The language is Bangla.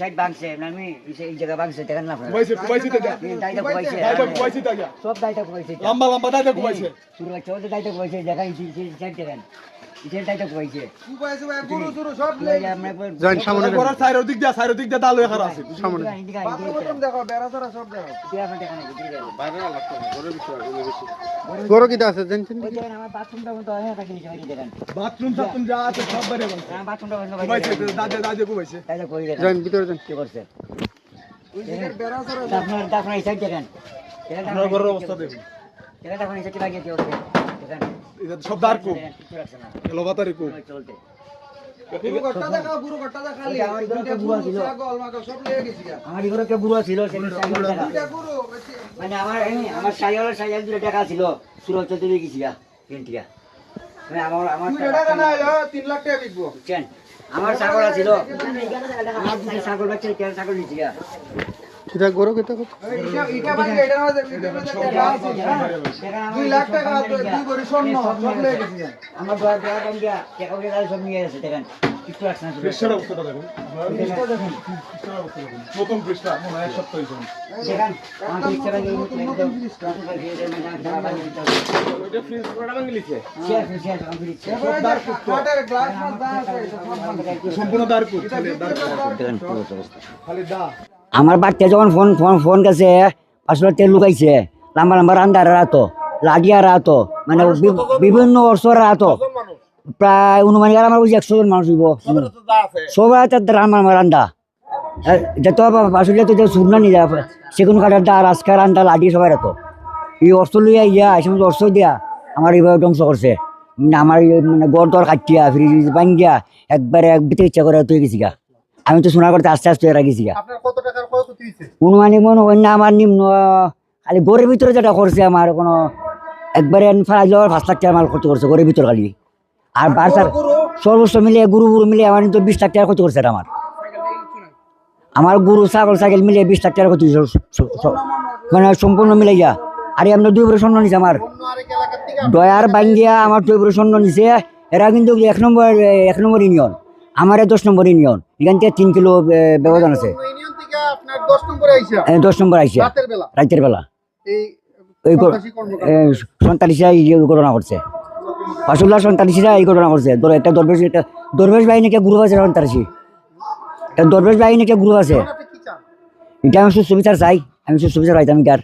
সাইড বাংছে আমি এই জায়গা বাংছে দেখেন না আপনারা কুবাইছে কুবাইছে দাদা দাইটা কুবাইছে দাইটা কুবাইছে দাদা সব দাইটা কুবাইছে লম্বা লম্বা দাইটা কুবাইছে করছে ওদের দাইটা কুবাইছে দেখা সাইড দেখেন ইসের দাইটা কুবাইছে কুবাইছে ভাই গরু জরু সব আমরা একবার সামনে যান। ঘরের দিক দিয়া সাইড দিক দিয়া দালো এখানে আছে। সামনে বাথরুম বাথরুম দেখো বেড়া তারা সব দেখো। গরু কিটা আছে জানছেন আমার বাথরুমটা মতো হয় না কিনে দেখেন। বাথরুম সাথরুম যা আছে সব বাইরে বলছে আমার বাথরুমটা বন্ধ কুবাইছে দাদা দাদা কুবাইছে দাইটা কই দেখেন? যান ভিতরে যান কি করছে? ওই জায়গার বেড়া তারা আপনার আপনার এই সাইড দেখেন। আপনার ঘরের অবস্থা দেখুন। দেখেন এখন এই সাইড লাগিয়ে দিয়ে ওঠে দেখেন এটা সব দার রাখছে এলোবাতারি এটা আমার ছিল। মানে আমার আমার সাইকেল সাইকেল দুটো ছিল সুরত চলতে দিয়ে গেছি গা তিন টিকা মানে আমার আমার ছাগল ছিল আমার ছাগল বাচ্চা ছাগল নিচ্ছি কিটা গরু কত? ইটা ভাঙলে এটার মধ্যে- এটার মধ্যে টাকা আছে, হ্যাঁ? দেখেন আমার দুই লাখ টাকা আছে, দুই ভরি স্বর্ণ, সব নিয়ে গেছে। আমার দোয়া দোয়া কম দিয়া টাকা পয়সা তাহলে সব নিয়ে গেছে দেখেন। কিছু রাখছে না পৃষ্ঠার অবস্থাটা দেখুন। পৃষ্ঠা দেখুন। পৃষ্ঠার অবস্থা দেখুন। নতুন পৃষ্ঠা মনে হয় সপ্তাহ হয়েছে দেখেন আমার লাগে নতুন- নতুন ওইটা ফ্রিজ পুরোটা ভাঙে লিখে শেয়ার শেয়ার আমি দিচ্ছি এরপরে গ্লাস মাছ যা আছে, এটা। সম্পূর্ণ। দার কুব এটা খালি দার বিক্রি কুব। করে দাও। দেখেন পুরো অবস্থা। খালি দা আমার বাচ্চা যখন ফোন ফোন ফোন গেছে আসলে তেল লুকাইছে লম্বা লম্বা রান্দার রাতো লাগিয়া রাতো মানে বিভিন্ন বছর রাতো। প্রায় অনুমানিক আর আমার বুঝি একশো জন মানুষ দিব সবাই তার রান্না রান্দা। যত আসলে তো শুকনা নিয়ে যায় সেগুন কাঠের দা রাজকা রান্দা লাডি সবাই রাতো এই অস্ত্র লইয়া ইয়া এই সমস্ত অস্ত্র দিয়া আমার এইভাবে ধ্বংস করছে। আমার মানে গড় দর কাটিয়া ফ্রিজ ভাঙ্গিয়া একবারে এক ইচ্ছা করে তুই গেছি গা। আমি তো শোনা করতে আস্তে আস্তে এরা গেছি অনুমানিক মনে না আমার নিম্ন খালি ঘরের ভিতরে যেটা করছে আমার কোনো একবারে যাওয়ার পাঁচ লাখ টাকা মাল ক্ষতি করছে ঘরের ভিতর খালি। আর বাচ্চার সর্বস্ব মিলিয়ে গুরু গুরু মিলিয়ে আমার কিন্তু বিশ লাখ টাকা ক্ষতি করছে আমার। আমার গুরু ছাগল ছাগল মিলিয়ে বিশ লাখ টাকা স- মানে সম্পূর্ণ মিলে গিয়া। আর আমরা দুই বছর স্বর্ণ নিছে আমার। অন্য দয়ার বাঙ্গিয়া আমার দুই বছর স্বর্ণ নিছে। এরা কিন্তু এক নম্বর এক নম্বর ইউনিয়ন আমার দশ নম্বর ইউনিয়ন এখান থেকে তিন কিলো ব্যবধান আছে। দশ নম্বরে আইসা? রাতের বেলা? এই এই ঘটনা করছে সন্তানিসরা এই ঘটনা করছে একটা দরবেশ একটা গ্রুপ আছে একটা দরবেশ গ্রুপ আছে। এটা আমি সুস্থ বিচার চাই। আমি সুস্থ বিচার পাইতাম কার?